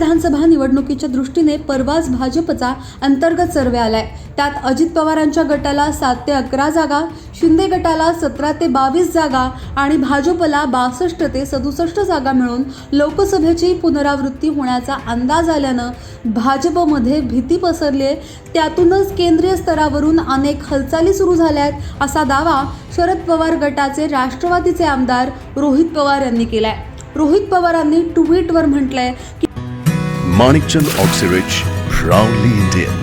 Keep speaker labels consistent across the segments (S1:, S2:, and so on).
S1: विधानसभा निवडणुकीच्या दृष्टीने परवाच भाजपचा अंतर्गत सर्वे आलाय. त्यात अजित पवारांच्या गटाला सात ते अकरा जागा शिंदे गटाला सतरा ते बावीस जागा आणि भाजपला बासष्ट ते सदुसष्ट जागा मिळून लोकसभेची पुनरावृत्ती होण्याचा अंदाज आल्यानं भाजपमध्ये भीती पसरली आहे त्यातूनच केंद्रीय स्तरावरून अनेक हालचाली सुरू झाल्या आहेत असा दावा शरद पवार गटाचे राष्ट्रवादीचे आमदार रोहित पवार यांनी केलाय. रोहित पवारांनी ट्विटवर म्हटलंय की
S2: Manikchand Oxyrich, proudly Indian.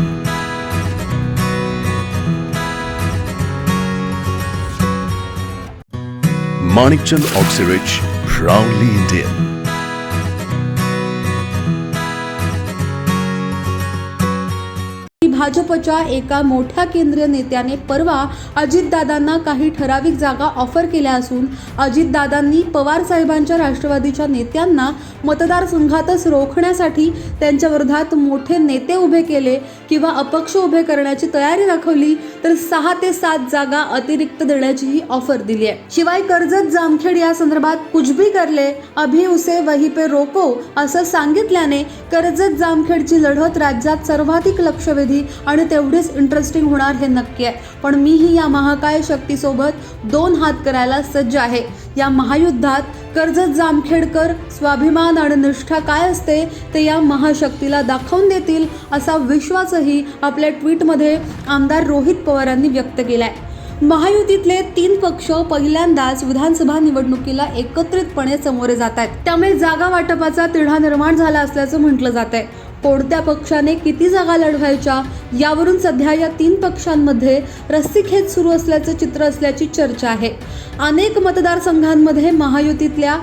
S2: Manikchand Oxyrich, proudly Indian.
S1: भाजपच्या एका मोठ्या केंद्रीय नेत्याने परवा अजितदादांना काही ठराविक जागा ऑफर केल्या असून अजितदादांनी पवार साहेबांच्या राष्ट्रवादीच्या नेत्यांना मतदारसंघातच रोखण्यासाठी त्यांच्याविरोधात मोठे नेते उभे केले किंवा अपक्ष उभे करण्याची तयारी दाखवली तर सहा ते सात जागा अतिरिक्त देण्याचीही ऑफर दिली आहे. शिवाय कर्जत जामखेड या संदर्भात कुछ भी करले अभी उसे वही पे रोको असं सांगितल्याने कर्जत जामखेडची लढत राज्यात सर्वाधिक लक्षवेधी आणि तेवढीच इंटरेस्टिंग होणार हे नक्की आहे. पण मीही या महाकाय शक्तीसोबत दोन हात करायला सज्ज आहे. या महायुद्धात कर्जत जामखेडकर स्वाभिमान आणि निष्ठा काय असते ते या महाशक्तीला दाखवून देतील असा विश्वासही आपल्या ट्विटमध्ये आमदार रोहित पवारांनी व्यक्त केलाय. महायुतीतले तीन पक्ष पहिल्यांदाच विधानसभा निवडणुकीला एकत्रितपणे समोरे जात आहेत. त्यामुळे जागा वाटपाचा तिढा निर्माण झाला असल्याचं म्हटलं जात आहे कोणत्या पक्षाने किती जागा लढवायच्या यावरून सध्या या तीन पक्षांमध्ये रस्सीखेच सुरू असल्याचं चित्र असल्याची चर्चा आहे. अनेक मतदारसंघांमध्ये महायुतीतल्या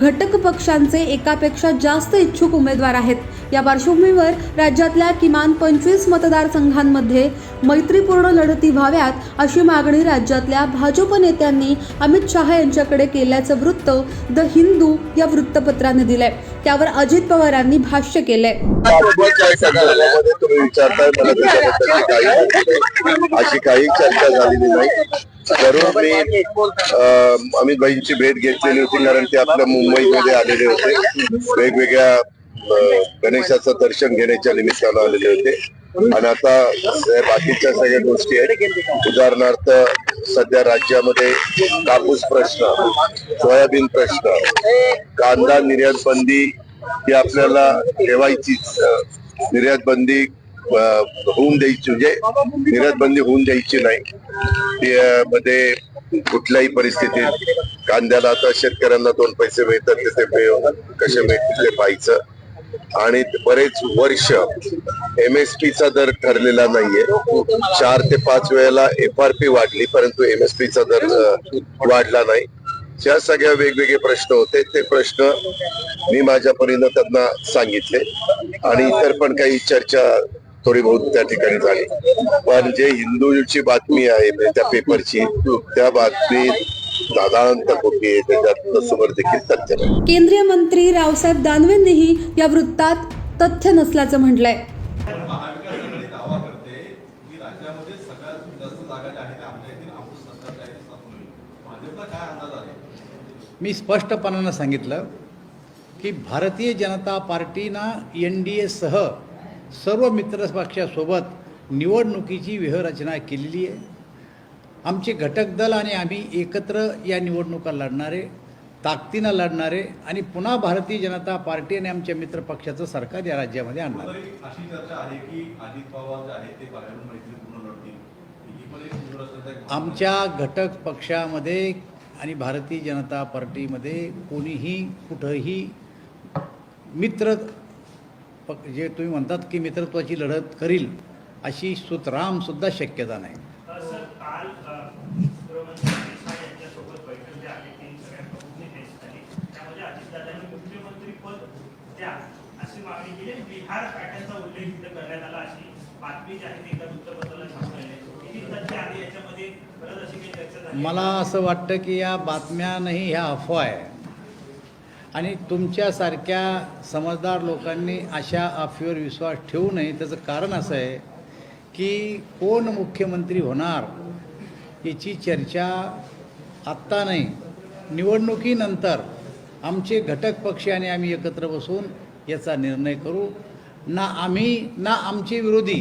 S1: घटक पक्षांचे एकापेक्षा जास्त इच्छुक उमेदवार आहेत. या पार्श्वभूमीवर राज्यातल्या किमान पंचवीस मतदारसंघांमध्ये मैत्रीपूर्ण लढती व्हाव्यात अशी मागणी राज्यातल्या भाजप नेत्यांनी अमित शहा यांच्याकडे केल्याचं वृत्त द हिंदू या वृत्तपत्राने दिलंय. त्यावर अजित पवारांनी भाष्य केलंय.
S3: अशी काही चर्चा झालेली नाही. जरूर मी अं, अमित भाईंची भेट घेतलेली होती कारण ते आपल्या मुंबईमध्ये आलेले होते. वेगवेगळ्या गणेशाचं दर्शन घेण्याच्या निमित्तानं आलेले होते. आणि आता बाकीच्या सगळ्या गोष्टी आहेत. उदाहरणार्थ सध्या राज्यामध्ये कापूस प्रश्न सोयाबीन प्रश्न कांदा निर्यात बंदी ही आपल्याला ठेवायचीच निर्यात बंदी होऊन द्यायची म्हणजे निर्यात बंदी होऊन द्यायची नाही. मध्ये कुठल्याही परिस्थितीत कांद्याला आता शेतकऱ्यांना दोन पैसे मिळतात ते कसे मिळतील ते पाहायचं. आणि बरेच वर्ष एम एस पीचा दर ठरलेला नाहीये. चार ते पाच वेळेला एफ आर पी वाढली परंतु एम एस पीचा दर वाढला नाही. ज्या सगळ्या वेगवेगळे प्रश्न होते ते प्रश्न मी माझ्या परीनं त्यांना सांगितले. आणि इतर पण काही चर्चा थोडी बहुत त्या ठिकाणी झाली. पण जे हिंदूची बातमी आहे त्या पेपरची त्या बातमीत
S1: केंद्रीय मंत्री रावसाहेब दानवेंनीही या वृत्तात तथ्य नसल्याचं म्हटलंय.
S4: मी स्पष्टपणानं सांगितलं की भारतीय जनता पार्टीनं एन डी एसह सर्व मित्रपक्षासोबत निवडणुकीची व्यूहरचना केलेली आहे. आमचे घटक दल आणि आम्ही एकत्र या निवडणुका लढणारे ताकदीनं लढणारे आणि पुन्हा भारतीय जनता पार्टी आणि आमच्या मित्रपक्षाचं सरकार या राज्यामध्ये आणणार
S5: अशी चर्चा आहे की अजित पवार जे ते.
S4: आमच्या घटक पक्षामध्ये आणि भारतीय जनता पार्टीमध्ये कोणीही कुठंही मित्र जे तुम्ही म्हणतात की मित्रत्वाची लढत करील अशी सुतराम सुद्धा शक्यता नाही
S6: सर काल अ, गृहमंत्री अमित शहा यांच्यासोबत बैठक जी आहे ती सगळ्या प्रमुख नेत्यांची झाली त्यामध्ये अजितदादांनी मुख्यमंत्री पद द्या अशी मागणी केली बिहार पॅटर्नचा उल्लेख इथं करण्यात आला अशी बातमी जी आहे ती एका वृत्तपत्राला छापलेली आहे.
S4: मला असं वाटतं की या बातम्या नाही ह्या अफवा आहे. आणि तुमच्यासारख्या समजदार लोकांनी अशा अफवेवर विश्वास ठेवू नये. त्याचं कारण असं आहे की कोण मुख्यमंत्री होणार याची चर्चा आत्ता नाही. निवडणुकीनंतर आमचे घटक पक्ष आणि आम्ही एकत्र बसून याचा निर्णय करू. ना आम्ही ना आमचे विरोधी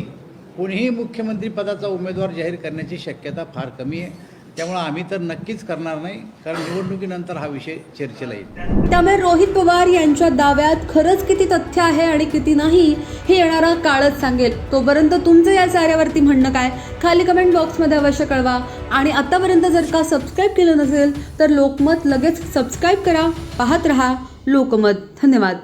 S4: कोणीही मुख्यमंत्री पदाचा उमेदवार जाहीर करण्याची शक्यता फार कमी आहे. त्यामुळे आम्ही तर नक्कीच करणार नाही कारण निवडणुकीनंतर हा विषय चर्चेला येईल.
S1: त्यामुळे रोहित पवार यांच्या दाव्यात खरंच किती तथ्य आहे आणि किती नाही हे येणारा काळच सांगेल. तोपर्यंत तुमचं या साऱ्यावरती म्हणणं काय? खाली कमेंट बॉक्समध्ये अवश्य कळवा. आणि आतापर्यंत जर का सबस्क्राईब केलं नसेल तर लोकमत लगेच सबस्क्राईब करा. पाहत रहा लोकमत. धन्यवाद.